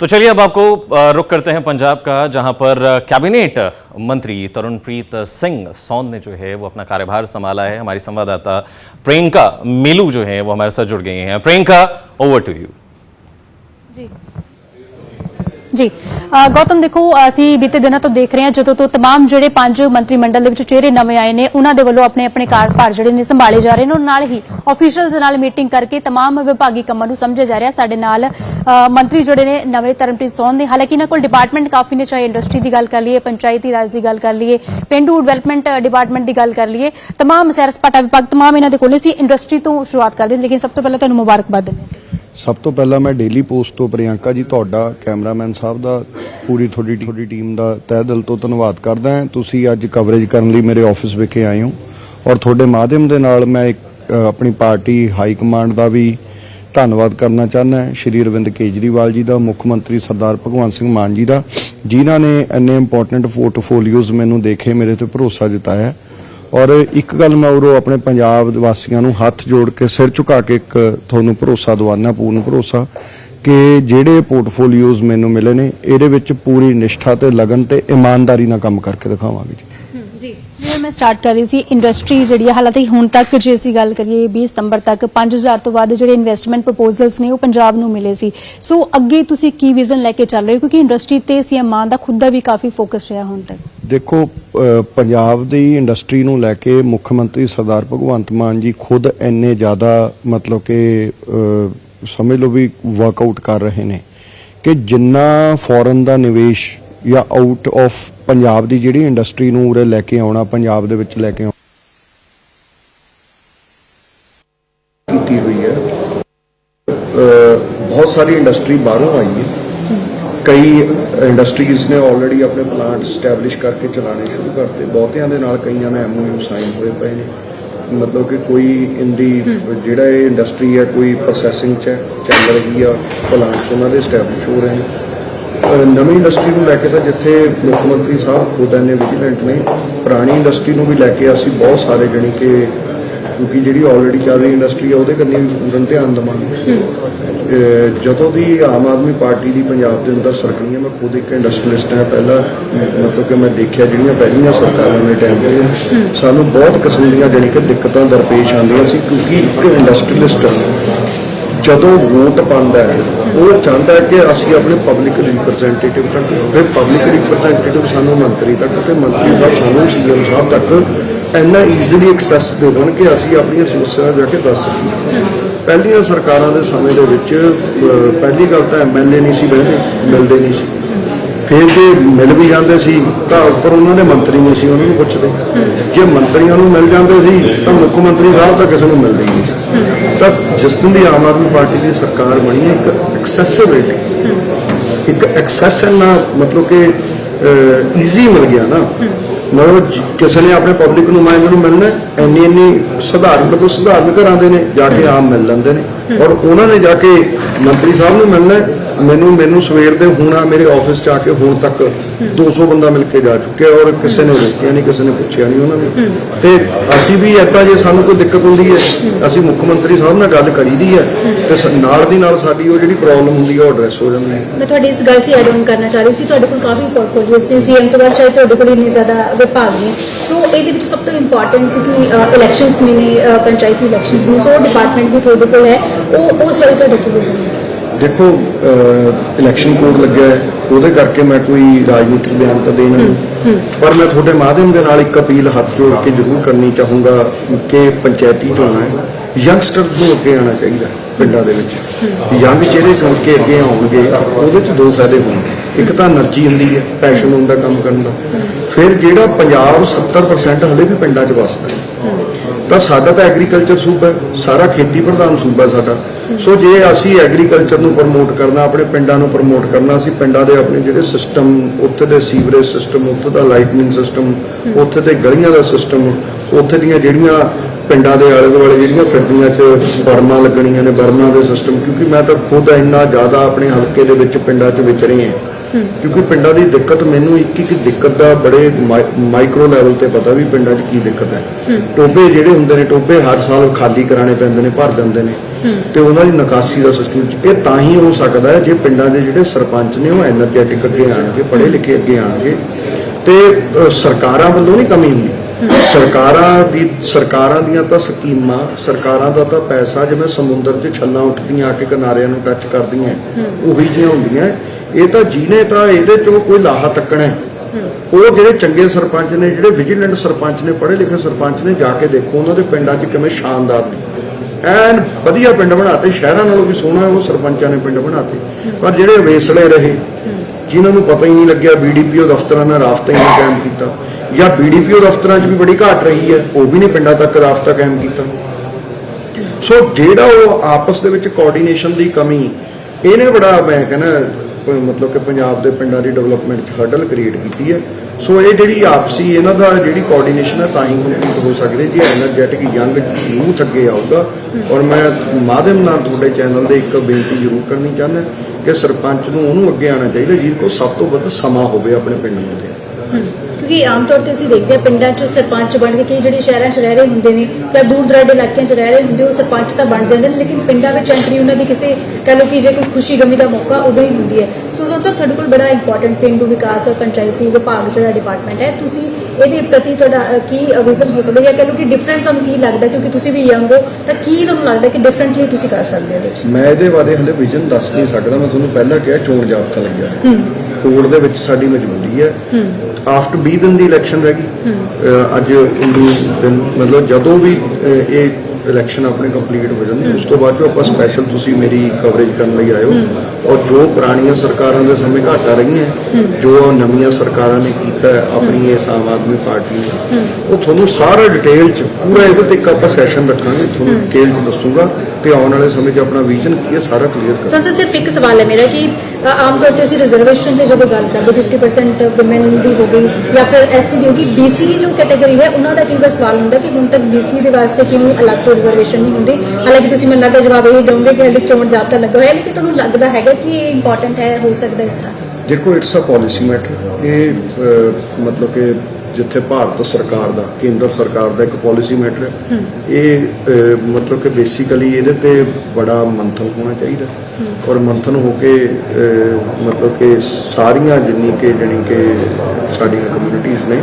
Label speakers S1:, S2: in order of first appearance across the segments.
S1: तो चलिए अब आपको रुक करते हैं पंजाब का, जहाँ पर कैबिनेट मंत्री तरुणप्रीत सिंह सौंद ने जो है वो अपना कार्यभार संभाला है। हमारी संवाददाता प्रियंका मेलू जो है वो हमारे साथ जुड़ गई हैं। प्रियंका ओवर टू यू
S2: ਜੀ ਜੀ ਅ, ਗੌਤਮ ਦੇਖੋ ਅਸੀਂ ਬੀਤੇ ਦਿਨਾਂ ਤੋਂ ਦੇਖ ਰਹੇ ਹਾਂ ਜਦੋਂ ਤੋਂ तमाम ਜਿਹੜੇ ਪੰਜ ਮੰਤਰੀ ਮੰਡਲ ਦੇ ਵਿੱਚ ਚਿਹਰੇ ਨਵੇਂ ਆਏ ਨੇ ਉਹਨਾਂ ਦੇ ਵੱਲੋਂ ਆਪਣੇ ਆਪਣੇ ਕਾਰਜਭਾਰ ਜਿਹੜੇ ਨੇ ਸੰਭਾਲੇ ਜਾ ਰਹੇ ਨੇ ਔਰ ਨਾਲ ਹੀ ਆਫੀਸ਼ੀਅਲਸ ਨਾਲ ਮੀਟਿੰਗ ਕਰਕੇ तमाम ਵਿਭਾਗੀ ਕੰਮਾਂ ਨੂੰ ਸਮਝਿਆ ਜਾ ਰਿਹਾ ਸਾਡੇ ਨਾਲ ਅ, ਮੰਤਰੀ ਜਿਹੜੇ ਨੇ ਨਵੇਂ ਤਰਨਪ੍ਰੀਤ ਸੌਨ ਨੇ ਹਾਲਾਂਕਿ ਇਹਨਾਂ ਕੋਲ ਡਿਪਾਰਟਮੈਂਟ ਕਾਫੀ ਨੇ ਚਾਹੇ ਇੰਡਸਟਰੀ ਦੀ ਗੱਲ ਕਰ ਲਈਏ ਪੰਚਾਇਤੀ ਰਾਜ ਦੀ ਗੱਲ ਕਰ ਲਈਏ ਪਿੰਡੂ ਡਿਵੈਲਪਮੈਂਟ ਡਿਪਾਰਟਮੈਂਟ ਦੀ ਗੱਲ ਕਰ ਲਈਏ तमाम ਸੈਰ ਸਪਾਟਾ ਵਿਭਾਗ तमाम ਇਹਨਾਂ ਦੇ ਕੋਲ ਸੀ ਇੰਡਸਟਰੀ ਤੋਂ ਸ਼ੁਰੂਆਤ ਕਰਦੇ ਹਾਂ ਲੇਕਿਨ ਸਭ ਤੋਂ ਪਹਿਲਾਂ ਤੁਹਾਨੂੰ ਮੁਬਾਰਕਬਾਦ ਦਿੰਦੇ ਹਾਂ
S3: ਸਭ ਤੋਂ ਪਹਿਲਾਂ ਮੈਂ ਡੇਲੀ ਪੋਸਟ ਤੋਂ ਪ੍ਰਿਯੰਕਾ ਜੀ ਤੁਹਾਡਾ ਕੈਮਰਾਮੈਨ ਸਾਹਿਬ ਦਾ ਪੂਰੀ ਤੁਹਾਡੀ ਤੁਹਾਡੀ ਟੀਮ ਦਾ ਤਹਿ ਦਿਲ ਤੋਂ ਧੰਨਵਾਦ ਕਰਦਾ ਹਾਂ। ਤੁਸੀਂ ਅੱਜ ਕਵਰੇਜ ਕਰਨ ਲਈ ਮੇਰੇ ਆਫਿਸ ਵਿਖੇ ਆਏ ਹੋ। ਔਰ ਤੁਹਾਡੇ ਮਾਧਿਅਮ ਦੇ ਨਾਲ ਮੈਂ ਇੱਕ, ਆਪਣੀ ਪਾਰਟੀ ਹਾਈ ਕਮਾਂਡ ਦਾ ਵੀ ਧੰਨਵਾਦ ਕਰਨਾ ਚਾਹੁੰਦਾ ਹਾਂ। ਸ਼੍ਰੀ ਅਰਵਿੰਦ ਕੇਜਰੀਵਾਲ ਜੀ ਦਾ ਮੁੱਖ ਮੰਤਰੀ ਸਰਦਾਰ ਭਗਵੰਤ ਸਿੰਘ ਮਾਨ ਜੀ ਦਾ ਜਿਨ੍ਹਾਂ ਨੇ ਇੰਨੇ ਇੰਪੋਰਟੈਂਟ ਪੋਰਟਫੋਲੀਓਜ਼ ਮੈਨੂੰ ਦੇਖੇ ਮੇਰੇ ਤੇ ਭਰੋਸਾ ਜਤਾਇਆ। ਔਰ ਇੱਕ ਗੱਲ ਮੈਂ ਉਰੋਂ ਆਪਣੇ ਪੰਜਾਬ ਵਾਸੀਆਂ ਨੂੰ ਹੱਥ ਜੋੜ ਕੇ ਸਿਰ ਝੁਕਾ ਕੇ ਇੱਕ ਤੁਹਾਨੂੰ ਭਰੋਸਾ ਦਵਾਨਾ ਪੂਰਨ ਭਰੋਸਾ ਕਿ ਜਿਹੜੇ ਪੋਰਟਫੋਲੀਓਜ਼ ਮੈਨੂੰ ਮਿਲੇ ਨੇ, ਇਹਦੇ ਵਿੱਚ ਪੂਰੀ ਨਿਸ਼ਠਾ ਤੇ ਲਗਨ ਤੇ ਇਮਾਨਦਾਰੀ ਨਾਲ ਕੰਮ ਕਰਕੇ ਦਿਖਾਵਾਂਗੇ ਜੀ।
S2: ਮੈਂ ਸਟਾਰਟ ਕਰ ਰਹੀ ਸੀ ਇੰਡਸਟਰੀ ਜਿਹੜੀ ਹੈ ਹਾਲਾਂਕਿ ਹੁਣ ਤੱਕ ਜੇ ਅਸੀਂ ਗੱਲ ਕਰੀਏ 20 ਸਤੰਬਰ ਤੱਕ 5000 ਤੋਂ ਵੱਧ ਜਿਹੜੇ ਇਨਵੈਸਟਮੈਂਟ ਪ੍ਰਪੋਜ਼ਲਸ ਨੇ, ਉਹ ਪੰਜਾਬ ਨੂੰ ਮਿਲੇ ਸੀ। ਸੋ ਅੱਗੇ ਤੁਸੀਂ ਕੀ ਵਿਜ਼ਨ ਲੈ ਕੇ ਚੱਲ ਰਹੇ ਹੋ? ਕਿਉਂਕਿ ਇੰਡਸਟਰੀ ਤੇ ਸੀਐਮ ਮਾਨ ਦਾ ਖੁਦ ਦਾ ਵੀ ਕਾਫੀ ਫੋਕਸ ਰਿਹਾ ਹੁਣ ਤੱਕ।
S3: ਦੇਖੋ ਪੰਜਾਬ ਦੀ ਇੰਡਸਟਰੀ ਨੂੰ ਲੈ ਕੇ ਮੁੱਖ ਮੰਤਰੀ ਸਰਦਾਰ ਭਗਵੰਤ ਮਾਨ ਜੀ ਖੁਦ ਇੰਨੇ ਜ਼ਿਆਦਾ ਮਤਲਬ ਕਿ ਸਮਝ ਲਓ ਵੀ ਵਰਕਆਊਟ ਕਰ ਰਹੇ ਨੇ ਕਿ ਜਿੰਨਾ ਫੋਰਨ ਦਾ ਨਿਵੇਸ਼ ਜਾਂ ਆਊਟ ਆਫ ਪੰਜਾਬ ਦੀ ਜਿਹੜੀ ਇੰਡਸਟਰੀ ਨੂੰ ਉਰੇ ਲੈ ਕੇ ਆਉਣਾ ਪੰਜਾਬ ਦੇ ਵਿੱਚ ਲੈ ਕੇ ਆਉਣਾ? ਕੀਤੀ ਹੋਈ ਹੈ। ਬਹੁਤ ਸਾਰੀ ਇੰਡਸਟਰੀ ਬਾਹਰੋਂ ਆਈ ਹੈ। ਕਈ ਇੰਡਸਟਰੀਜ਼ ਨੇ ਆਲਰੇਡੀ ਆਪਣੇ ਪਲਾਂਟ ਸਟੈਬਲਿਸ਼ ਕਰਕੇ ਚਲਾਣੇ ਸ਼ੁਰੂ ਕਰਤੇ। ਬਹੁਤਿਆਂ ਦੇ ਨਾਲ ਕਈਆਂ ਨੇ ਐਮਓਯੂ ਸਾਈਨ ਹੋਏ ਪਏ ਨੇ। ਮਤਲਬ ਕਿ ਕੋਈ ਇੰਦੀ ਜਿਹੜਾ ਇਹ ਇੰਡਸਟਰੀ ਹੈ ਕੋਈ ਪ੍ਰੋਸੈਸਿੰਗ ਚ ਹੈ ਚੱਲ ਰਹੀ ਆ ਪਲਾਂਟਸ ਉਹਨਾਂ ਦੇ ਸਟੈਬਲਿਸ਼ ਹੋ ਰਹੇ ਨੇ। ਨਵੀਂ ਇੰਡਸਟਰੀ ਨੂੰ ਲੈ ਕੇ ਤਾਂ ਜਿੱਥੇ ਮੁੱਖ ਮੰਤਰੀ ਸਾਹਿਬ ਖੁਦ ਇੰਨੇ ਵਿਜੀਲੈਂਟ ਨੇ, ਪੁਰਾਣੀ ਇੰਡਸਟਰੀ ਨੂੰ ਵੀ ਲੈ ਕੇ ਅਸੀਂ ਬਹੁਤ ਸਾਰੇ ਜਣੀ ਕਿ ਕਿਉਂਕਿ ਜਿਹੜੀ ਆਲਰੇਡੀ ਚੱਲ ਰਹੀ ਇੰਡਸਟਰੀ ਆ, ਉਹਦੇ ਕੰਨੀ ਵੀ ਪੂਰਨ ਧਿਆਨ ਦੇਵਾਂਗੇ। ਜਦੋਂ ਦੀ ਆਮ ਆਦਮੀ ਪਾਰਟੀ ਦੀ ਪੰਜਾਬ ਦੇ ਅੰਦਰ ਸਰਕਣੀ ਹੈ ਮੈਂ ਖੁਦ ਇੱਕ ਇੰਡਸਟਰੀਲਿਸਟ ਹਾਂ, ਪਹਿਲਾਂ ਮਤਲਬ ਕਿ ਮੈਂ ਦੇਖਿਆ ਜਿਹੜੀਆਂ ਪਹਿਲੀਆਂ ਸਰਕਾਰਾਂ ਦੇ ਟਾਈਮ ਤੇ, ਸਾਨੂੰ ਬਹੁਤ ਕਿਸਮ ਦੀਆਂ ਜਿਹੜੀ ਕਿ ਦਿੱਕਤਾਂ ਦਰਪੇਸ਼ ਆਉਂਦੀਆਂ ਸੀ, ਕਿਉਂਕਿ ਇੱਕ ਇੰਡਸਟਰੀਲਿਸਟ ਜਦੋਂ ਵੋਟ ਪਾਉਂਦਾ ਹੈ, ਉਹ ਚਾਹੁੰਦਾ ਹੈ ਕਿ ਅਸੀਂ ਆਪਣੇ ਪਬਲਿਕ ਰਿਪਰੈਜ਼ੈਂਟੇਟਿਵ ਤੱਕ, ਫਿਰ ਪਬਲਿਕ ਰਿਪਰੈਜ਼ੈਂਟੇਟਿਵ ਸਾਨੂੰ ਮੰਤਰੀ ਤੱਕ ਤੇ ਮੰਤਰੀ ਸਾਹਿਬ, ਸਾਨੂੰ ਸੀਐਮ ਸਾਹਿਬ ਤੱਕ ਇੰਨਾ ਈਜ਼ੀਲੀ ਐਕਸੈਸ ਦੇ ਦੇਣ ਕਿ ਅਸੀਂ ਆਪਣੀਆਂ ਸਮੱਸਿਆਵਾਂ ਜਾ ਕੇ ਦੱਸ ਸਕੀਏ। ਪਹਿਲੀਆਂ ਸਰਕਾਰਾਂ ਦੇ ਸਮੇਂ ਦੇ ਵਿੱਚ ਪਹਿਲੀ ਗੱਲ ਤਾਂ ਐਮਐਲਏ ਨਹੀਂ ਸੀ ਬਹਿੰਦੇ, ਮਿਲਦੇ ਨਹੀਂ ਸੀ। ਫਿਰ ਜੇ ਮਿਲ ਵੀ ਜਾਂਦੇ ਸੀ ਤਾਂ ਉੱਪਰ ਉਹਨਾਂ ਦੇ ਮੰਤਰੀ ਨਹੀਂ ਸੀ ਉਹਨਾਂ ਨੂੰ ਪੁੱਛਦੇ। ਜੇ ਮੰਤਰੀਆਂ ਨੂੰ ਮਿਲ ਜਾਂਦੇ ਸੀ ਤਾਂ ਮੁੱਖ ਮੰਤਰੀ ਸਾਹਿਬ ਤਾਂ ਕਿਸੇ ਨੂੰ ਮਿਲਦੇ ਹੀ ਨਹੀਂ ਸੀ। ਤਾਂ ਜਿਸ ਦਿਨ ਦੀ ਆਮ ਆਦਮੀ ਪਾਰਟੀ ਦੀ ਸਰਕਾਰ ਬਣੀ ਇੱਕ ਐਕਸੈਸਿਬਿਲਿਟੀ ਇੱਕ ਐਕਸੈਸ ਨਾ ਮਤਲਬ ਕਿ ਈਜ਼ੀ ਮਿਲ ਗਿਆ ਨਾ। ਮਤਲਬ ਕਿਸੇ ਨੇ ਆਪਣੇ ਪਬਲਿਕ ਨੁਮਾਇੰਦੇ ਨੂੰ ਮਿਲਣਾ ਹੈ, ਇੰਨੀ ਇੰਨੀ ਸਧਾਰਨ ਤੋਂ ਸਧਾਰਨ ਘਰਾਂ ਦੇ ਨੇ ਜਾ ਕੇ ਆਮ ਮਿਲ ਲੈਂਦੇ ਨੇ। ਔਰ ਉਹਨਾਂ ਨੇ ਜਾ ਕੇ ਮੰਤਰੀ ਸਾਹਿਬ ਨੂੰ ਮਿਲਣਾ ਮੈਨੂੰ ਮੈਨੂੰ ਸਵੇਰ ਦੇ ਹੁਣਾ ਮੇਰੇ ਆਫਿਸ ਚ ਆ ਕੇ ਹੁਣ ਤੱਕ 200 ਬੰਦਾ ਮਿਲ ਕੇ ਜਾ ਚੁੱਕਿਆ ਔਰ ਕਿਸੇ ਨੇ ਰੋਕਿਆ ਨਹੀਂ ਕਿਸੇ ਨੇ ਪੁੱਛਿਆ ਨਹੀਂ ਉਹਨਾਂ ਨੇ। ਤੇ ਅਸੀਂ ਵੀ ਏਦਾਂ ਜੇ ਸਾਨੂੰ ਕੋਈ ਦਿੱਕਤ ਹੁੰਦੀ ਹੈ ਅਸੀਂ ਮੁੱਖ ਮੰਤਰੀ ਸਾਹਿਬ ਨਾਲ ਗੱਲ ਕਰੀਦੀ ਹੈ ਤੇ ਨਾਲ ਦੀ ਨਾਲ ਸਾਡੀ ਉਹ ਜਿਹੜੀ ਪ੍ਰੋਬਲਮ ਹੁੰਦੀ ਹੈ ਉਹ ਐਡਰੈਸ ਹੋ ਜਾਂਦੀ ਹੈ।
S4: ਮੈਂ ਤੁਹਾਡੀ ਇਸ ਗੱਲ 'ਚ ਐਡ ਆਨ ਕਰਨਾ ਚਾਹ ਰਹੀ ਸੀ ਤੁਹਾਡੇ ਕੋਲ ਕਾਫੀ ਪੋਰਟਫੋਲੀਓਜ਼ ਨੇ ਸੀਐਮ ਤੋਂ ਬਾਅਦ ਸ਼ਾਇਦ ਤੁਹਾਡੇ ਕੋਲ ਇੰਨੇ ਜ਼ਿਆਦਾ ਵਿਭਾਗ ਨੇ। ਸੋ ਇਹਦੇ ਵਿੱਚ ਸਭ ਤੋਂ ਇੰਪੋਰਟੈਂਟ ਕਿਉਂਕਿ ਇਲੈਕਸ਼ਨਸ ਨੇ ਪੰਚਾਇਤੀ ਇਲੈਕਸ਼ਨਸ ਨੇ, ਸੋ ਡਿਪਾਰਟਮੈਂਟ ਵੀ ਤੁਹਾਡੇ ਕੋਲ ਹੈ ਉਹ ਉਸ ਲਈ ਤੁਹਾਡੇ ਕੀ ਵਿਜ਼ਨ ਹੈ।
S3: ਦੇਖੋ ਇਲੈਕਸ਼ਨ ਕੋਡ ਲੱਗਿਆ ਹੈ ਉਹਦੇ ਕਰਕੇ ਮੈਂ ਕੋਈ ਰਾਜਨੀਤਿਕ ਬਿਆਨ ਤਾਂ ਦੇ ਨਹੀਂ। ਪਰ ਮੈਂ ਤੁਹਾਡੇ ਮਾਧਿਅਮ ਦੇ ਨਾਲ ਇੱਕ ਅਪੀਲ ਹੱਥ ਜੋੜ ਕੇ ਜ਼ਰੂਰ ਕਰਨੀ ਚਾਹੂੰਗਾ ਕਿ ਪੰਚਾਇਤੀ ਚੋਣਾਂ ਹੈ ਯੰਗਸਟਰ ਨੂੰ ਅੱਗੇ ਆਣਾ ਚਾਹੀਦਾ ਪਿੰਡਾਂ ਦੇ ਵਿੱਚ। ਯੰਗ ਚਿਹਰੇ ਚੁਣ ਕੇ ਅੱਗੇ ਆਉਣਗੇ ਉਹਦੇ 'ਚ ਦੋ ਫਾਇਦੇ ਹੋਣਗੇ। ਇੱਕ ਤਾਂ એનર્ਜੀ ਹੁੰਦੀ ਹੈ ਪੈਸ਼ਨ ਹੁੰਦਾ ਕੰਮ ਕਰਨ ਦਾ। ਫਿਰ ਜਿਹੜਾ ਪੰਜਾਬ 70% ਹਲੇ ਵੀ ਪਿੰਡਾਂ 'ਚ ਵਸਦਾ ਹੈ। ਤਾਂ ਸਾਡਾ ਤਾਂ ਐਗਰੀਕਲਚਰ ਸੂਬਾ ਹੈ, ਸਾਰਾ ਖੇਤੀ ਪ੍ਰਧਾਨ ਸੂਬਾ ਸਾਡਾ। ਸੋ ਜੇ ਅਸੀਂ ਐਗਰੀਕਲਚਰ ਨੂੰ ਪ੍ਰਮੋਟ ਕਰਨਾ, ਆਪਣੇ ਪਿੰਡਾਂ ਨੂੰ ਪ੍ਰਮੋਟ ਕਰਨਾ, ਅਸੀਂ ਪਿੰਡਾਂ ਦੇ ਆਪਣੇ ਜਿਹੜੇ ਸਿਸਟਮ ਉੱਥੇ ਦੇ ਸੀਵਰੇਜ ਸਿਸਟਮ ਉੱਥੇ ਦਾ ਲਾਈਟਨਿੰਗ ਸਿਸਟਮ ਉੱਥੇ ਦੇ ਗਲੀਆਂ ਦਾ ਸਿਸਟਮ ਉੱਥੇ ਦੀਆਂ ਜਿਹੜੀਆਂ ਪਿੰਡਾਂ ਦੇ ਆਲੇ ਦੁਆਲੇ ਜਿਹੜੀਆਂ ਫਿਰਦੀਆਂ 'ਚ ਬਰਮਾ ਲੱਗਣੀਆਂ ਨੇ ਬਰਮਾ ਦੇ ਸਿਸਟਮ ਕਿਉਂਕਿ ਮੈਂ ਤਾਂ ਖੁਦ ਇੰਨਾ ਜ਼ਿਆਦਾ ਆਪਣੇ ਹਲਕੇ ਦੇ ਵਿੱਚ ਪਿੰਡਾਂ 'ਚ ਵਿਚਰੇ ਹਾਂ। ਕਿਉਂਕਿ ਪਿੰਡਾਂ ਦੀ ਦਿੱਕਤ ਮੈਨੂੰ ਇੱਕ ਇੱਕ ਦਿੱਕਤ ਦਾ ਬੜੇ ਮਾਈਕਰੋ ਲੈਵਲ ਤੇ ਪਤਾ ਵੀ ਪਿੰਡਾਂ 'ਚ ਕੀ ਦਿੱਕਤ ਹੈ। ਟੋਬੇ ਜਿਹੜੇ ਹੁੰਦੇ ਨੇ ਟੋਬੇ ਹਰ ਸਾਲ ਖਾਲੀ ਕਰਾਣੇ ਪੈਂਦੇ ਨੇ ਭਰ ਜਾਂਦੇ ਨੇ। ਤੇ ਉਹਨਾਂ ਦੀ ਨਿਕਾਸੀ ਦਾ ਸਿਸਟਮ ਇਹ ਤਾਂ ਹੀ ਹੋ ਸਕਦਾ ਹੈ ਜੇ ਪਿੰਡਾਂ ਦੇ ਜਿਹੜੇ ਸਰਪੰਚ ਨੇ ਉਹ ਐਨਰਜੈਟਿਕ ਅੱਗੇ ਆਣਗੇ ਪੜ੍ਹੇ ਲਿਖੇ ਅੱਗੇ ਆਣਗੇ ਤੇ ਸਰਕਾਰਾਂ ਵੱਲੋਂ ਨਹੀਂ ਕਮੀ ਹੁੰਦੀ। ਸਰਕਾਰਾਂ ਦੀ ਸਰਕਾਰਾਂ ਦੀਆਂ ਤਾਂ ਸਕੀਮਾਂ ਸਰਕਾਰਾਂ ਦਾ ਤਾਂ ਪੈਸਾ ਜਿਵੇਂ ਸਮੁੰਦਰ 'ਚ ਛੱਲਾਂ ਉੱਠਦੀਆਂ ਆ ਕੇ ਕਿਨਾਰਿਆਂ ਨੂੰ ਟੱਚ ਕਰਦੀਆਂ ਉਹੀ ਜਿਹੀਆਂ ਹੁੰਦੀਆਂ। ਇਹ ਤਾਂ ਜਿਹਨੇ ਤਾਂ ਇਹਦੇ 'ਚੋਂ ਕੋਈ ਲਾਹਾ ਤੱਕਣਾ ਉਹ ਜਿਹੜੇ ਚੰਗੇ ਸਰਪੰਚ ਨੇ ਜਿਹੜੇ ਵਿਜੀਲੈਂਟ ਸਰਪੰਚ ਨੇ ਪੜ੍ਹੇ ਲਿਖੇ ਸਰਪੰਚ ਨੇ ਜਾ ਕੇ ਦੇਖੋ ਉਹਨਾਂ ਦੇ ਪਿੰਡਾਂ 'ਚ ਕਿਵੇਂ ਸ਼ਾਨਦਾਰ ਨੇ। ਐਨ ਵਧੀਆ ਪਿੰਡ ਬਣਾਤੇ ਸ਼ਹਿਰਾਂ ਨਾਲੋਂ ਵੀ ਸੋਹਣਾ ਉਹ ਸਰਪੰਚਾਂ ਨੇ ਪਿੰਡ ਬਣਾਤੇ। ਪਰ ਜਿਹੜੇ ਅਵੇਸਲੇ ਰਹੇ ਜਿਨ੍ਹਾਂ ਨੂੰ ਪਤਾ ਹੀ ਨਹੀਂ ਲੱਗਿਆ ਬੀਡੀਪੀਓ ਦਫ਼ਤਰਾਂ ਨੇ ਰਾਫਤਾ ਹੀ ਨਹੀਂ ਕਾਇਮ ਕੀਤਾ। ਜਾਂ ਬੀਡੀਪੀਓ ਦਫ਼ਤਰਾਂ 'ਚ ਵੀ ਬੜੀ ਘਾਟ ਰਹੀ ਹੈ, ਉਹ ਵੀ ਨਹੀਂ ਪਿੰਡਾਂ ਤੱਕ ਰਾਫਤਾ ਕਾਇਮ ਕੀਤਾ। ਸੋ ਜਿਹੜਾ ਉਹ ਆਪਸ ਦੇ ਵਿੱਚ ਕੋਆਰਡੀਨੇਸ਼ਨ ਦੀ ਕਮੀ, ਇਹਨੇ ਬੜਾ ਮੈਂ ਕਹਿੰਦਾ ਮਤਲਬ ਕਿ ਪੰਜਾਬ ਦੇ ਪਿੰਡਾਂ ਦੀ ਡਿਵੈਲਪਮੈਂਟ 'ਚ ਹਰਡਲ ਕ੍ਰੀਏਟ ਕੀਤੀ ਹੈ। ਸੋ ਇਹ ਜਿਹੜੀ ਆਪਸੀ, ਇਹਨਾਂ ਦਾ ਜਿਹੜੀ ਕੋਆਰਡੀਨੇਸ਼ਨ ਹੈ, ਤਾਂ ਹੀ ਕੰਪਲੀਟ ਹੋ ਸਕਦੀ ਜੀ ਐਨਰਜੈਟਿਕ ਯੰਗ ਯੂਥ ਅੱਗੇ ਆਊਗਾ। ਔਰ ਮੈਂ ਮਾਧਿਅਮ ਨਾਲ ਤੁਹਾਡੇ ਚੈਨਲ ਦੇ ਇੱਕ ਬੇਨਤੀ ਜ਼ਰੂਰ ਕਰਨੀ ਚਾਹੁੰਦਾ ਕਿ ਸਰਪੰਚ ਨੂੰ ਉਹਨੂੰ ਅੱਗੇ ਆਉਣਾ ਚਾਹੀਦਾ, ਜਿਹਦੇ ਕੋਲ ਸਭ ਤੋਂ ਵੱਧ ਸਮਾਂ ਹੋਵੇ ਆਪਣੇ ਪਿੰਡ ਨੂੰ। ਦੇ
S4: ਕਿਉਂਕਿ ਆਮ ਤੌਰ ਤੇ ਅਸੀਂ ਦੇਖਦੇ ਹਾਂ ਪਿੰਡਾਂ 'ਚ ਸਰਪੰਚ ਬਣ ਕੇ ਕਈ ਜਿਹੜੇ ਸ਼ਹਿਰਾਂ 'ਚ ਰਹਿ ਰਹੇ ਹੁੰਦੇ ਨੇ ਜਾਂ ਦੂਰ ਦਰਾਡੇ ਇਲਾਕਿਆਂ 'ਚ ਰਹਿ ਰਹੇ ਹੁੰਦੇ ਉਹ ਸਰਪੰਚ ਤਾਂ ਬਣ ਜਾਂਦੇ ਨੇ ਲੇਕਿਨ ਪਿੰਡਾਂ ਵਿੱਚ ਐਂਟਰੀ ਉਹਨਾਂ ਦੀ ਕਿਸੇ ਕਹ ਲਓ ਕਿ ਜੇ ਕੋਈ ਖੁਸ਼ੀ ਗਮੀ ਦਾ ਮੌਕਾ ਉਦੋਂ ਹੀ ਹੁੰਦੀ ਹੈ। ਸੋ ਜਨ ਸਾਹਿਬ ਤੁਹਾਡੇ ਕੋਲ ਬੜਾ ਇੰਪੋਰਟੈਂਟ ਪਿੰਡੂ ਵਿਕਾਸ ਔਰ ਪੰਚਾਇਤੀ ਵਿਭਾਗ ਜਿਹੜਾ ਡਿਪਾਰਟਮੈਂਟ ਹੈ ਤੁਸੀਂ ਇਹਦੇ ਪ੍ਰਤੀ ਤੁਹਾਡਾ ਕੀ ਵਿਜ਼ਨ ਹੋ ਸਕਦਾ ਜਾਂ ਕਹ ਲਓ ਕਿ ਡਿਫਰੈਂਟ ਤੁਹਾਨੂੰ ਕੀ ਲੱਗਦਾ ਕਿਉਂਕਿ ਤੁਸੀਂ ਵੀ ਯੰਗ ਹੋ ਤਾਂ ਕੀ ਤੁਹਾਨੂੰ ਲੱਗਦਾ ਕਿ ਡਿਫਰੈਂਟਲੀ ਤੁਸੀਂ ਕਰ ਸਕਦੇ ਹੋ
S3: ਮੈਂ ਇਹਦੇ ਬਾਰੇ ਹਲੇ ਵਿਜ਼ਨ ਦੱਸ ਨਹੀਂ ਸਕਦਾ ਮੈਂ ਤੁਹਾਨੂੰ ਪਹਿਲਾਂ ਕਿਹਾ ਚੋਣ ਜਾਬਤਾ ਲੱਗਿਆ ਕੋਡ ਦੇ ਵਿੱਚ ਸਾਡੀ ਮਜਬੂਰੀ ਹੈ। ਆਫਟਰ 20 ਦਿਨ ਦੀ ਇਲੈਕਸ਼ਨ ਰਹਿ ਗਈ। ਅੱਜ 19 ਦਿਨ ਮਤਲਬ ਜਦੋਂ ਵੀ ਇਹ ਇਲੈਕਸ਼ਨ ਆਪਣੇ ਕੰਪਲੀਟ ਹੋ ਜਾਂਦੇ ਉਸ ਤੋਂ ਬਾਅਦ ਜੋ ਆਪਾਂ ਸਪੈਸ਼ਲ ਤੁਸੀਂ ਮੇਰੀ ਕਵਰੇਜ ਕਰਨ ਲਈ ਆਇਓ ਔਰ ਜੋ ਪੁਰਾਣੀਆਂ ਸਰਕਾਰਾਂ ਦੇ ਸਮੇਂ ਘਾਟਾ ਰਹੀਆਂ ਜੋ ਨਵੀਆਂ ਸਰਕਾਰਾਂ ਨੇ ਕੀਤਾ ਹੈ ਆਪਣੀ ਇਸ ਆਮ ਆਦਮੀ ਪਾਰਟੀ ਨੇ ਉਹ ਤੁਹਾਨੂੰ ਸਾਰਾ ਡਿਟੇਲ ਚ ਪੂਰਾ ਇਹਦੇ ਤੇ ਇੱਕ ਆਪਾਂ ਸੈਸ਼ਨ ਰੱਖਾਂਗੇ ਤੁਹਾਨੂੰ ਡਿਟੇਲ ਚ ਦੱਸੂਗਾ। ਤੇ ਆਉਣ ਵਾਲੇ ਸਮੇਂ 'ਚ ਆਪਣਾ ਵਿਜ਼ਨ ਕੀ ਹੈ? ਸਾਰਾ ਕਲੀਅਰ ਕਰ।
S4: ਸੰਸਦ ਸਿਰਫ ਇੱਕ ਸਵਾਲ ਹੈ ਮੇਰਾ ਕਿ ਆਮ ਤੌਰ ਤੇ ਅਸੀਂ ਰਿਜ਼ਰਵੇਸ਼ਨ ਤੇ ਜਦੋਂ ਗੱਲ ਕਰਦੇ 50% ਔਮਨ ਦੀ ਹੋ ਗਈ ਜਾਂ ਫਿਰ ਐਸਸੀ ਦੀ ਹੋ ਗਈ ਬੀਸੀ ਜੋ ਕੈਟਾਗਰੀ ਹੈ ਉਹਨਾਂ ਦਾ ਕਈ ਵਾਰ ਸਵਾਲ ਹੁੰਦਾ ਕਿ ਹੁਣ ਤੱਕ ਬੀਸੀ ਦੇ ਵਾਸਤੇ ਕਿਉਂ ਅਲੱਗ ਤੋਂ ਰਿਜ਼ਰਵੇਸ਼ਨ ਨਹੀਂ ਹੁੰਦੀ? ਹਾਲਾਂਕਿ ਤੁਸੀਂ ਮੈਨੂੰ ਲੱਗਦਾ ਜਵਾਬ ਇਹ ਦਿਓਗੇ ਕਿ ਹਲੇ ਚੋਣ ਜਾਬਤਾ ਲੱਗਾ ਹੋਇਆ ਹੈ ਲੇਕਿਨ ਤੁਹਾਨੂੰ ਲੱਗਦਾ ਹੈਗਾ ਕਿ ਇਹ ਇੰਪੋਰਟੈਂਟ ਹੈ ਹੋ ਸਕਦਾ ਇਸ ਤਰ੍ਹਾਂ?
S3: ਦੇਖੋ ਇਟਸ ਅ ਪਾਲਿਸੀ ਮੈਟਰ ਇਹ ਮਤਲਬ ਕਿ ਜਿੱਥੇ ਭਾਰਤ ਸਰਕਾਰ ਦਾ ਕੇਂਦਰ ਸਰਕਾਰ ਦਾ ਇੱਕ ਪਾਲਿਸੀ ਮੈਟਰ ਹੈ। ਇਹ ਮਤਲਬ ਕਿ ਬੇਸਿਕਲੀ ਇਹਦੇ ਤੇ ਬੜਾ ਮੰਥਨ ਹੋਣਾ ਚਾਹੀਦਾ। ਔਰ ਮੰਥਨ ਹੋ ਕੇ ਮਤਲਬ ਕਿ ਸਾਰੀਆਂ ਜਿੰਨੀ ਕਿ ਜਣੀ ਕਿ ਸਾਡੀਆਂ ਕਮਿਊਨਿਟੀਆਂ ਨੇ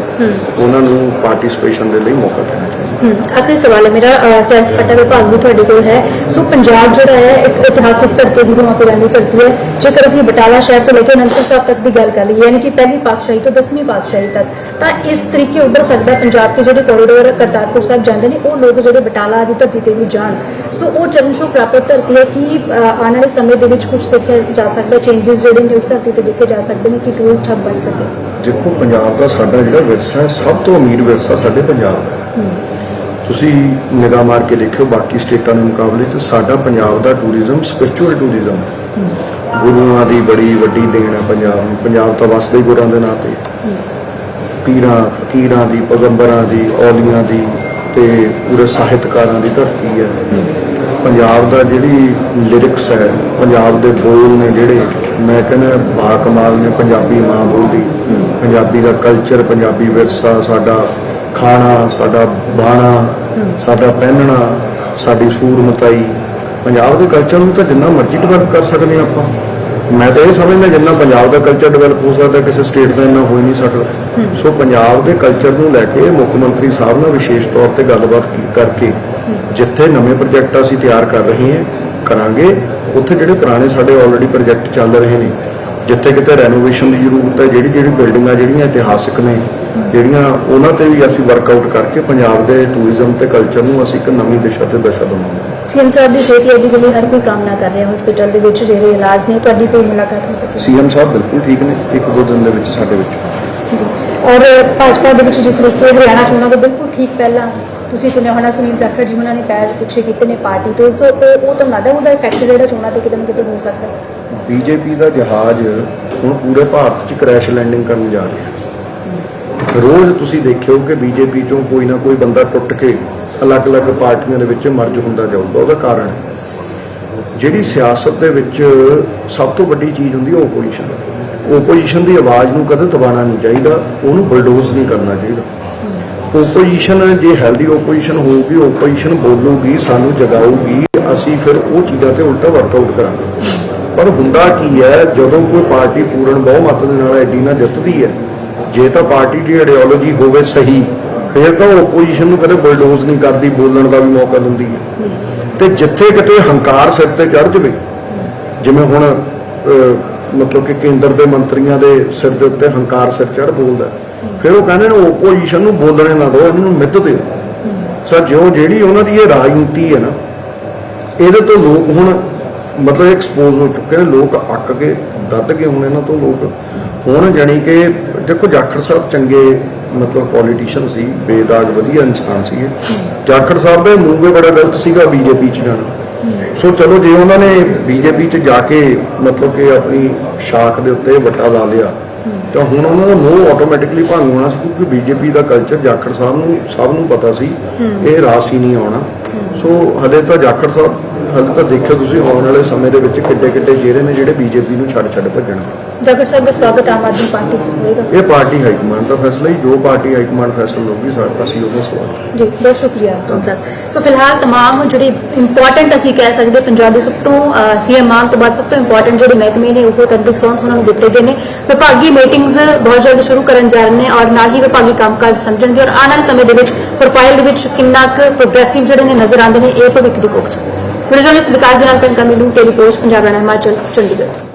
S3: ਉਹਨਾਂ ਨੂੰ ਪਾਰਟਿਸਿਪੇਸ਼ਨ ਦੇ ਲਈ ਮੌਕਾ ਦੇਣਾ ਚਾਹੀਦਾ
S4: ਆਖਰੀ ਸਵਾਲ ਹੈ ਮੇਰਾ ਸੈਰ ਸਪਾਟਾ ਵਿਭਾਗ ਵੀ ਤੁਹਾਡੇ ਕੋਲ ਹੈ। ਸੋ ਪੰਜਾਬ ਜਿਹੜਾ ਹੈ ਇੱਕ ਇਤਿਹਾਸਿਕ ਧਰਤੀ ਦੀ ਰੂਹਾਂ ਪੁਰਾਣੀ ਧਰਤੀ ਹੈ। ਜੇਕਰ ਅਸੀਂ ਬਟਾਲਾ ਸ਼ਹਿਰ ਤੋਂ ਲੈ ਕੇ ਅਨੰਦਪੁਰ ਸਾਹਿਬ ਤੱਕ ਦੀ ਗੱਲ ਕਰ ਲਈਏ ਯਾਨੀ ਕਿ ਪਹਿਲੀ ਪਾਤਸ਼ਾਹੀ ਤੋਂ 10ਵੀਂ ਪਾਤਸ਼ਾਹੀ ਤੱਕ ਤਾਂ ਇਸ ਤਰੀਕੇ ਉੱਭਰ ਸਕਦਾ ਪੰਜਾਬ ਦੇ ਜਿਹੜੇ ਕੋਰੀਡੋਰ ਕਰਤਾਰਪੁਰ ਸਾਹਿਬ ਜਾਂਦੇ ਨੇ ਉਹ ਲੋਕ ਜਿਹੜੇ ਬਟਾਲਾ ਦੀ ਧਰਤੀ ਤੇ ਵੀ ਜਾਣ। ਸੋ ਉਹ ਚਰਨਸ਼ੋ ਪ੍ਰਾਪਤ ਧਰਤੀ ਹੈ ਕਿ ਆਉਣ ਵਾਲੇ ਸਮੇਂ ਦੇ ਵਿੱਚ ਕੁਝ ਦੇਖਿਆ ਜਾ ਸਕਦਾ ਚੇਂਜਸ ਜਿਹੜੇ ਨੇ ਉਸ ਧਰਤੀ ਤੇ ਦੇਖੇ ਜਾ ਸਕਦੇ ਨੇ ਕਿ ਟੂਰਿਸਟ ਹੱਬ ਬਣ ਸਕੇ।
S3: ਦੇਖੋ ਪੰਜਾਬ ਦਾ ਸਾਡਾ ਜਿਹੜਾ ਵਿਰਸਾ ਹੈ ਸਭ ਤੋਂ ਅਮੀਰ ਵਿਰਸਾ ਸਾਡੇ ਪੰਜਾਬ ਦਾ। ਤੁਸੀਂ ਨਿਗਾਹ ਮਾਰ ਕੇ ਦੇਖਿਓ, ਬਾਕੀ ਸਟੇਟਾਂ ਦੇ ਮੁਕਾਬਲੇ 'ਚ ਸਾਡਾ ਪੰਜਾਬ ਦਾ ਟੂਰਿਜ਼ਮ ਸਪਿਰਚੁਅਲ ਟੂਰਿਜ਼ਮ ਹੈ। ਗੁਰੂਆਂ ਦੀ ਬੜੀ ਵੱਡੀ ਦੇਣ ਹੈ ਪੰਜਾਬ ਨੂੰ। ਪੰਜਾਬ ਤਾਂ ਵਸਦੇ ਹੀ ਗੁਰਾਂ ਦੇ ਨਾਂ ਤੇ। ਪੀਰਾਂ, ਫਕੀਰਾਂ ਦੀ, ਪਗੰਬਰਾਂ ਦੀ, ਔਲੀਆਂ ਦੀ ਤੇ ਪੂਰੇ ਸਾਹਿਤਕਾਰਾਂ ਦੀ ਧਰਤੀ ਹੈ। ਪੰਜਾਬ ਦਾ ਜਿਹੜੀ ਲਿਰਿਕਸ ਹੈ, ਪੰਜਾਬ ਦੇ ਬੋਲ ਨੇ ਜਿਹੜੇ, ਮੈਂ ਕਹਿੰਦਾ ਬਾ ਕਮਾਲ ਨੇ, ਪੰਜਾਬੀ ਮਾਂ ਬੋਲੀ ਪੰਜਾਬੀ ਦਾ ਕਲਚਰ ਪੰਜਾਬੀ ਵਿਰਸਾ, ਸਾਡਾ ਖਾਣਾ, ਸਾਡਾ ਬਾਣਾ ਸਾਡਾ ਪਹਿਨਣਾ, ਸਾਡੀ ਸੂਰਮਤਾਈ, ਪੰਜਾਬ ਦੇ ਕਲਚਰ ਨੂੰ ਤਾਂ ਜਿੰਨਾ ਮਰਜ਼ੀ ਡਿਵੈਲਪ ਕਰ ਸਕਦੇ ਹਾਂ ਆਪਾਂ। ਮੈਂ ਤਾਂ ਇਹ ਸਮਝਦਾ ਜਿੰਨਾ ਪੰਜਾਬ ਦਾ ਕਲਚਰ ਡਿਵੈਲਪ ਹੋ ਸਕਦਾ, ਕਿਸੇ ਸਟੇਟ ਦਾ ਇੰਨਾ ਹੋ ਹੀ ਨਹੀਂ ਸਕਦਾ। ਸੋ ਪੰਜਾਬ ਦੇ ਕਲਚਰ ਨੂੰ ਲੈ ਕੇ ਮੁੱਖ ਮੰਤਰੀ ਸਾਹਿਬ ਨਾਲ ਵਿਸ਼ੇਸ਼ ਤੌਰ ਤੇ ਗੱਲਬਾਤ ਕਰਕੇ ਜਿੱਥੇ ਨਵੇਂ ਪ੍ਰੋਜੈਕਟ ਅਸੀਂ ਤਿਆਰ ਕਰ ਰਹੇ ਹਾਂ, ਕਰਾਂਗੇ। ਉੱਥੇ ਜਿਹੜੇ ਪੁਰਾਣੇ ਸਾਡੇ ਆਲਰੇਡੀ ਪ੍ਰੋਜੈਕਟ ਚੱਲ ਰਹੇ ਨੇ, ਜਿੱਥੇ ਕਿਤੇ ਰੈਨੋਵੇਸ਼ਨ ਦੀ ਜ਼ਰੂਰਤ ਹੈ, ਜਿਹੜੀ ਜਿਹੜੀ ਬਿਲਡਿੰਗਾਂ ਜਿਹੜੀਆਂ ਇਤਿਹਾਸਕ ਨੇ ਜਿਹੜੀਆਂ ਉਹਨਾਂ ਤੇ ਵੀ ਅਸੀਂ ਵਰਕਆਊਟ ਕਰਕੇ ਪੰਜਾਬ ਦੇ ਟੂਰਿਜ਼ਮ ਤੇ ਕਲਚਰ ਨੂੰ ਅਸੀਂ ਇੱਕ ਨਵੀਂ ਦਿਸ਼ਾ ਤੇ ਦਿਸ਼ਾ ਦੇਵਾਂਗੇ।
S4: ਸੀਐਮ ਸਾਹਿਬ ਦੀ ਸਿਹਤ ਲਈ ਲਈ ਹਰ ਕੋਈ ਕਾਮਨਾ ਕਰ ਰਿਹਾ ਹਸਪੀਟਲ ਦੇ ਵਿੱਚ ਜਿਹੜੇ ਇਲਾਜ ਨੇ ਤੁਹਾਡੀ ਕੋਈ ਮੁਲਾਕਾਤ ਹੋ ਸਕੇ
S3: ਸੀਐਮ ਸਾਹਿਬ ਬਿਲਕੁਲ ਠੀਕ ਨੇ ਇੱਕ ਦੋ ਦਿਨ ਦੇ ਵਿੱਚ ਸਾਡੇ ਵਿੱਚ।
S4: ਜੀ। ਔਰ ਭਾਜਪਾ ਦੇ ਵਿੱਚ ਜਿਸ ਤਰੀਕੇ ਹਰਿਆਣਾ ਚੋਣਾਂ ਤੋਂ ਬਿਲਕੁਲ ਠੀਕ ਪਹਿਲਾਂ ਤੁਸੀਂ ਸੁਣਿਆ ਹੋਣਾ ਸੁਨੀਲ ਜਾਖੜ ਜੀ ਉਹਨਾਂ ਨੇ ਪੈਰ ਪਿੱਛੇ ਕੀਤੇ ਨੇ ਪਾਰਟੀ ਤੋਂ ਸੋ ਉਹ ਉਹ ਤਾਂ ਲੱਗਦਾ ਉਹਦਾ ਇਫੈਕਟ ਜਿਹੜਾ ਚੋਣਾਂ ਤੇ ਕਿਤੇ ਨਾ ਕਿਤੇ ਹੋ ਸਕਦਾ ਹੈ।
S3: ਬੀਜੇਪੀ ਦਾ ਜਹਾਜ਼ ਹੁਣ ਪੂਰੇ ਭਾਰਤ 'ਚ ਕ੍ਰੈਸ਼ ਲੈਂਡਿੰਗ ਕਰਨ ਜਾ ਰਿਹਾ। ਰੋਜ਼ ਤੁਸੀਂ ਦੇਖਿਓ ਕਿ ਬੀਜੇਪੀ ਚੋਂ ਕੋਈ ਨਾ ਕੋਈ ਬੰਦਾ ਟੁੱਟ ਕੇ ਅਲੱਗ-ਅਲੱਗ ਪਾਰਟੀਆਂ ਦੇ ਵਿੱਚ ਮਰਜ ਹੁੰਦਾ ਜਾਊਗਾ, ਉਹਦਾ ਕਾਰਨ ਜਿਹੜੀ ਸਿਆਸਤ ਦੇ ਵਿੱਚ ਸਭ ਤੋਂ ਵੱਡੀ ਚੀਜ਼ ਹੁੰਦੀ ਹੈ ਓਪੋਜੀਸ਼ਨ ਓਪੋਜੀਸ਼ਨ ਦੀ ਆਵਾਜ਼ ਨੂੰ ਕਦੇ ਦਬਾਉਣਾ ਨਹੀਂ ਚਾਹੀਦਾ, ਉਹਨੂੰ ਬਲਡੋਜ਼ ਨਹੀਂ ਕਰਨਾ ਚਾਹੀਦਾ। ਓਪੋਜੀਸ਼ਨ ਜੇ ਹੈਲਦੀ ਓਪੋਜੀਸ਼ਨ ਹੋਊਗੀ ਓਪੋਜੀਸ਼ਨ ਬੋਲੂਗੀ, ਸਾਨੂੰ ਜਗਾਊਗੀ, ਅਸੀਂ ਫਿਰ ਉਹ ਚੀਜ਼ਾਂ ਤੇ ਉਲਟਾ ਵਰਕਆਊਟ ਕਰਾਂਗੇ। ਪਰ ਹੁੰਦਾ ਕੀ ਹੈ, ਜਦੋਂ ਕੋਈ ਪਾਰਟੀ ਪੂਰਨ ਬਹੁਮਤ ਦੇ ਨਾਲ ਐਡੀ ਨਾ ਜਿੱਤਦੀ ਹੈ ਜੇ ਤਾਂ ਪਾਰਟੀ ਦੀ ਆਈਡੀਓਲੋਜੀ ਹੋਵੇ ਸਹੀ, ਫਿਰ ਤਾਂ ਉਹ ਨੂੰ ਕਦੇ ਬਲਡੋਜ਼ ਨਹੀਂ ਕਰਦੀ, ਬੋਲਣ ਦਾ ਵੀ ਮੌਕਾ ਦਿੰਦੀ ਹੈ। ਤੇ ਜਿੱਥੇ ਕਿਤੇ ਹੰਕਾਰ ਸਿਰ ਤੇ ਚੜ ਜਾਵੇ, ਜਿਵੇਂ ਹੁਣ ਮਤਲਬ ਕਿ ਕੇਂਦਰ ਦੇ ਮੰਤਰੀਆਂ ਦੇ ਸਿਰ ਦੇ ਉੱਤੇ ਹੰਕਾਰ ਸਿਰ ਚੜ ਬੋਲਦਾ ਫਿਰ ਉਹ ਕਹਿੰਦੇ ਨੇ ਆਪੋਜੀਸ਼ਨ ਨੂੰ ਬੋਲਣੇ ਨਾ ਦਿਓ ਇਹਨਾਂ ਨੂੰ ਮਿੱਧ ਦਿਓ। ਸਰ ਜਿਉਂ ਜਿਹੜੀ ਉਹਨਾਂ ਦੀ ਇਹ ਰਾਜਨੀਤੀ ਹੈ ਨਾ, ਇਹਦੇ ਤੋਂ ਲੋਕ ਹੁਣ ਮਤਲਬ ਐਕਸਪੋਜ਼ ਹੋ ਚੁੱਕੇ ਨੇ, ਲੋਕ ਅੱਕ ਕੇ, ਦੱਦ ਕੇ ਹੁਣ ਇਹਨਾਂ ਤੋਂ ਲੋਕ ਹੁਣ ਜਾਣੀ ਕਿ ਦੇਖੋ ਜਾਖੜ ਸਾਹਿਬ ਚੰਗੇ ਮਤਲਬ ਪੋਲੀਟੀਸ਼ੀਅਨ ਸੀ, ਬੇਦਾਗ ਵਧੀਆ ਇਨਸਾਨ ਸੀਗੇ ਜਾਖੜ ਸਾਹਿਬ ਦੇ ਮੂੰਹ ਬੜਾ ਗਲਤ ਸੀਗਾ ਬੀਜੇਪੀ 'ਚ ਜਾਣਾ। ਸੋ ਚਲੋ ਜੇ ਉਹਨਾਂ ਨੇ ਬੀਜੇਪੀ 'ਚ ਜਾ ਕੇ ਮਤਲਬ ਕਿ ਆਪਣੀ ਸ਼ਾਖ ਦੇ ਉੱਤੇ ਵੱਟਾ ਲਾ ਲਿਆ, ਤਾਂ ਹੁਣ ਉਹਨਾਂ ਦਾ ਮੋਹ ਆਟੋਮੈਟਿਕਲੀ ਭੰਗ ਹੋਣਾ ਸੀ ਕਿਉਂਕਿ ਬੀਜੇਪੀ ਦਾ ਕਲਚਰ ਜਾਖੜ ਸਾਹਿਬ ਨੂੰ, ਸਭ ਨੂੰ ਪਤਾ ਸੀ, ਇਹ ਰਾਸ ਹੀ ਨਹੀਂ ਆਉਣਾ। ਸੋ ਹਲੇ ਤਾਂ ਜਾਖੜ ਸਾਹਿਬ, ਹਲੇ ਤਾਂ ਦੇਖਿਓ ਤੁਸੀਂ ਆਉਣ ਵਾਲੇ ਸਮੇਂ ਦੇ ਵਿੱਚ ਕਿੱਡੇ ਕਿੱਡੇ ਜਿਹੜੇ ਨੇ ਜਿਹੜੇ ਬੀਜੇਪੀ ਨੂੰ ਛੱਡ ਛੱਡ ਭੱਜਣ।
S4: ਜਾਗਰ ਸਾਹਿਬ ਦਾ ਸਵਾਗਤ ਆਮ ਆਦਮੀ ਪਾਰਟੀ ਸੇ ਹੋਏਗਾ
S3: ਇਹ ਪਾਰਟੀ ਹਾਈ ਕਮਾਂਡ ਦਾ ਫੈਸਲਾ ਹੀ ਜੋ ਪਾਰਟੀ ਹਾਈ ਕਮਾਂਡ ਫੈਸਲਾ ਲਊਗੀ ਸਾਡਾ ਅਸੀਂ ਉਹਦਾ ਸਵਾਲ
S4: ਜੀ ਬਹੁਤ ਸ਼ੁਕਰੀਆ ਸੋਨ ਸਾਹਿਬ ਸੋ ਫਿਲਹਾਲ तमाम ਜਿਹੜੇ ਇੰਪੋਰਟੈਂਟ ਅਸੀਂ ਕਹਿ ਸਕਦੇ ਪੰਜਾਬ ਦੇ ਸਭ ਤੋਂ ਸੀਐਮ ਆਨ ਤੋਂ ਬਾਅਦ ਸਭ ਤੋਂ ਇੰਪੋਰਟੈਂਟ ਜਿਹੜੇ ਮਹਿਕਮੇ ਨੇ ਉਹ ਤਨਦੀਕ ਸੌਂਥ ਉਹਨਾਂ ਨੂੰ ਦਿੱਤੇ ਗਏ ਨੇ ਵਿਭਾਗੀ ਮੀਟਿੰਗਸ ਬਹੁਤ ਜਲਦ ਸ਼ੁਰੂ ਕਰਨ ਜਾ ਰਹੇ ਨੇ ਔਰ ਨਾਲ ਹੀ ਵਿਭਾਗੀ ਕੰਮਕਾਜ ਸਮਝਣਗੇ ਔਰ ਆਉਣ ਵਾਲੇ ਸਮੇਂ ਦੇ ਵਿੱਚ ਪ੍ਰੋਫਾਈਲ ਦੇ ਵਿੱਚ ਕਿੰਨਾ ਕੁ ਪ੍ਰੋਗਰੈਸਿਵ ਜਿਹੜੇ ਨੇ ਨਜ਼ਰ ਆਉਂਦੇ ਨੇ ਇਹ ਭਵਿੱਖ ਦੀ ਕੋਖ ਚ ਵੀਡੀਓ ਜਰਨਲਿਸਟ ਵਿਕਾਸ ਦੇ ਨਾਲ ਪ੍ਰਿੰਕਾ ਮਿਲੂ ਟੈਲੀਪੋਸਟ ਪੰਜਾਬ ਰਣਾ ਹਿਮਾਚਲ ਚੰਡੀਗੜ੍ਹ